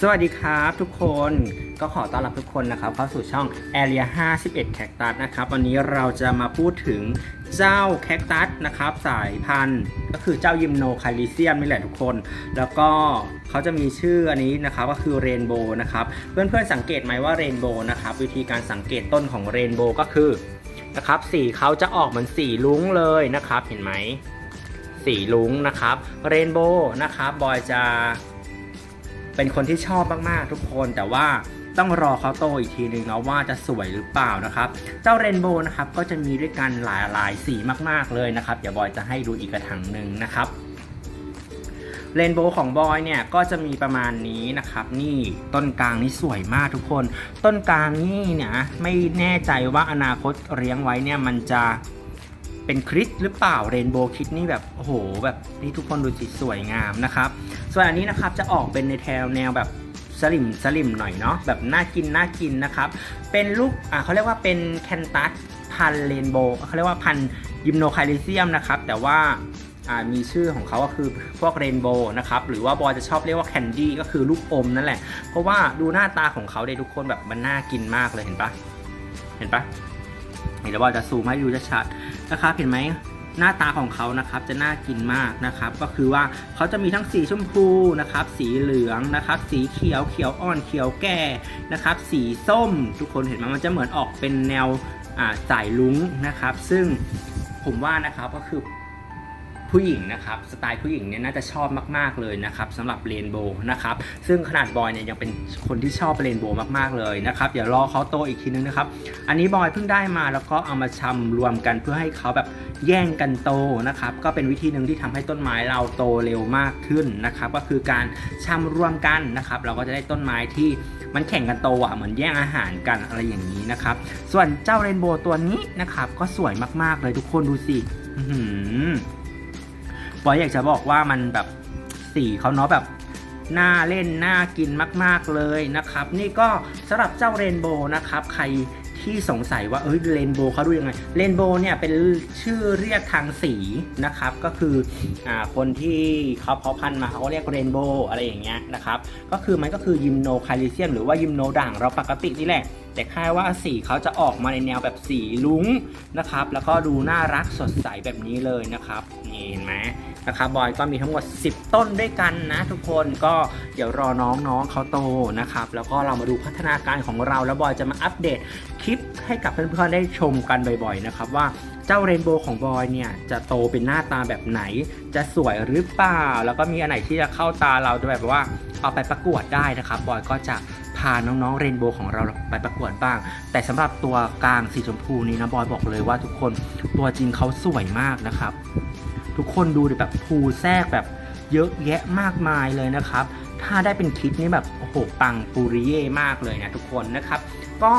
สวัสดีครับทุกคนก็ขอต้อนรับทุกคนนะครับเข้าสู่ช่อง Area 51 Cactus นะครับวันนี้เราจะมาพูดถึงเจ้าแคคตัสนะครับสายพันธุ์ก็คือเจ้ายิมโนคาลิเซียมนี่แหละทุกคน แล้วก็เขาจะมีชื่ออันนี้นะครับก็คือเรนโบว์นะครับเพื่อนๆสังเกตไหมว่าเรนโบว์นะครับวิธีการสังเกตต้นของเรนโบว์ก็คือนะครับสีเขาจะออกเหมือนสีลุ้งเลยนะครับเห็นไหมสีลุ้งนะครับเรนโบว์นะครับบอยจะ เป็นคนที่ชอบมากๆทุกคนแต่ว่าต้องรอเขาโตอีกทีหนึ่งเนาะว่าจะสวยหรือเปล่านะครับ เจ้าเรนโบว์นะครับก็จะมีด้วยกันหลายหลายสีมากๆเลยนะครับ เดี๋ยวบอยจะให้ดูอีกกระถางหนึ่งนะครับเรนโบว์ของบอยเนี่ยก็จะมีประมาณนี้นะครับ นี่ต้นกลางนี่สวยมากทุกคน ต้นกลางนี่เนี่ยไม่แน่ใจว่าอนาคตเลี้ยงไว้เนี่ยมันจะ เป็นคริสหรือเปล่าเรนโบว์คริสนี่แบบโอ้โหแบบนี่ทุกคนดูสิสวยงามนะครับ ส่วนอันนี้นะครับจะออกเป็นในแนวแนวแบบสลิมสลิมหน่อยเนาะแบบน่ากินน่ากินนะครับ เป็นลูกอ่าเขาเรียกว่าเป็นแคนตัสพันเรนโบว์เขาเรียกว่าพันยิมโนไคลิเซียมนะครับ แต่ว่าอ่ามีชื่อของเขาก็คือพวกเรนโบว์นะครับ หรือว่าบอยจะชอบเรียกว่าแคนดี้ก็คือลูกอมนั่นแหละ เพราะว่าดูหน้าตาของเขาเด็ทุกคนแบบมันน่ากินมากเลยเห็นปะเห็นปะ เดี๋ยวบอยจะซูมให้ดูชัดๆนะครับเห็นไหมหน้าตาของเขานะครับจะน่ากินมากนะครับ ก็คือว่าเขาจะมีทั้งสีชมพูนะครับ สีเหลืองนะครับ สีเขียวเขียวอ่อนเขียวแก่นะครับ สีส้ม ทุกคนเห็นไหมมันจะเหมือนออกเป็นแนวอ่าสายลุ้งนะครับ ซึ่งผมว่านะครับก็คือ ผู้หญิงนะครับสไตล์ผู้หญิงเนี่ยน่าจะชอบมาก ๆเลยนะครับสำหรับเรนโบว์นะครับซึ่งขนาดบอยเนี่ยยังเป็นคนที่ชอบเรนโบว์มากๆเลยนะครับเดี๋ยวรอเขาโตอีกทีนึงนะครับอันนี้บอยเพิ่งได้มาแล้วก็เอามาชำรวมกันเพื่อให้เขาแบบแย่งกันโตนะครับก็เป็นวิธีหนึ่งที่ทำให้ต้นไม้เราโตเร็วมากขึ้นนะครับก็คือการชำรวมกันนะครับเราก็จะได้ต้นไม้ที่มันแข่งกันโตอะเหมือนแย่งอาหารกันอะไรอย่างนี้นะครับส่วนเจ้าเรนโบว์ตัวนี้นะครับก็สวยมากๆเลยทุกคนดูสิ บอยอยากจะบอกว่ามันแบบสีเขาเนาะแบบน่าเล่นน่ากินมาก ๆ เลยนะครับ นี่ก็สำหรับเจ้าเรนโบว์นะครับ ใครที่สงสัยว่าเอ้ยเรนโบว์เขาดูยังไงเรนโบว์เนี่ยเป็นชื่อเรียกทางสีนะครับ ก็คืออ่าคนที่เขาเพาะพันธุ์มาเขาก็เรียกเรนโบว์อะไรอย่างเงี้ยนะครับ ก็คือมันก็คือยิมโนคาลิเซียมหรือว่ายิมโนด่างเราปกตินี่แหละ แต่แค่ว่าสีเขาจะออกมาในแนวแบบสีลุ้งนะครับ แล้วก็ดูน่ารักสดใสแบบนี้เลยนะครับนี่เห็นไหมนะครับบอยก็มีทั้งหมด 10 ต้นด้วยกันนะ ทุกคนก็เดี๋ยวรอน้องๆเขาโตนะครับแล้วก็เรามาดูพัฒนาการของเราแล้วบอยจะมาอัปเดตคลิปให้กับเพื่อนๆได้ชมกันบ่อยๆนะครับว่าเจ้าเรนโบว์ของบอยเนี่ยจะโตเป็นหน้าตาแบบไหน จะสวยหรือเปล่า แล้วก็มีอันไหนที่จะเข้าตาเราแบบว่าเอาไปประกวดได้นะครับบอยก็จะาน้องๆเรนโบว์ของเราไปประกวดบ้าง แต่สำหรับตัวกลางสีชมพูนี้นะบอยบอกเลยว่าทุกคนตัวจริงเขาสวยมากนะครับ ทุกคนดูดิแบบภูแทรกแบบเยอะแยะมากมายเลยนะครับ ถ้าได้เป็นคลิปนี้แบบโอ้โหปังปูริเย่มากเลยนะทุกคนนะครับ ก็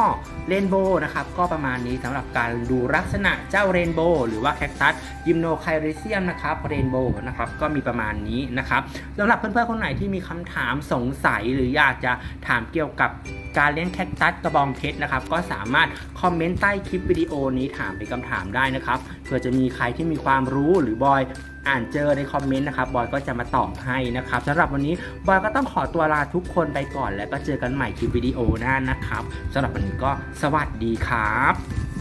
เรนโบว์นะครับก็ประมาณนี้สำหรับการดูลักษณะเจ้าเรนโบว์หรือว่าแคคตัสยิมโนไคริเซียมนะครับเรนโบว์นะครับก็มีประมาณนี้นะครับสำหรับเพื่อนๆคนไหนที่มีคำถามสงสัยหรืออยากจะถามเกี่ยวกับ การเลี้ยงแคคตัสกระบองเพชรนะครับ ก็สามารถคอมเมนต์ใต้คลิปวิดีโอนี้ถามเป็นคำถามได้นะครับเผื่อจะมีใครที่มีความรู้หรือบอยอ่านเจอในคอมเมนต์นะครับบอยก็จะมาตอบให้นะครับสำหรับวันนี้บอยก็ต้องขอตัวลาทุกคนไปก่อน แล้วก็เจอกันใหม่คลิปวิดีโอหน้านะครับสำหรับวันนี้ก็สวัสดีครับ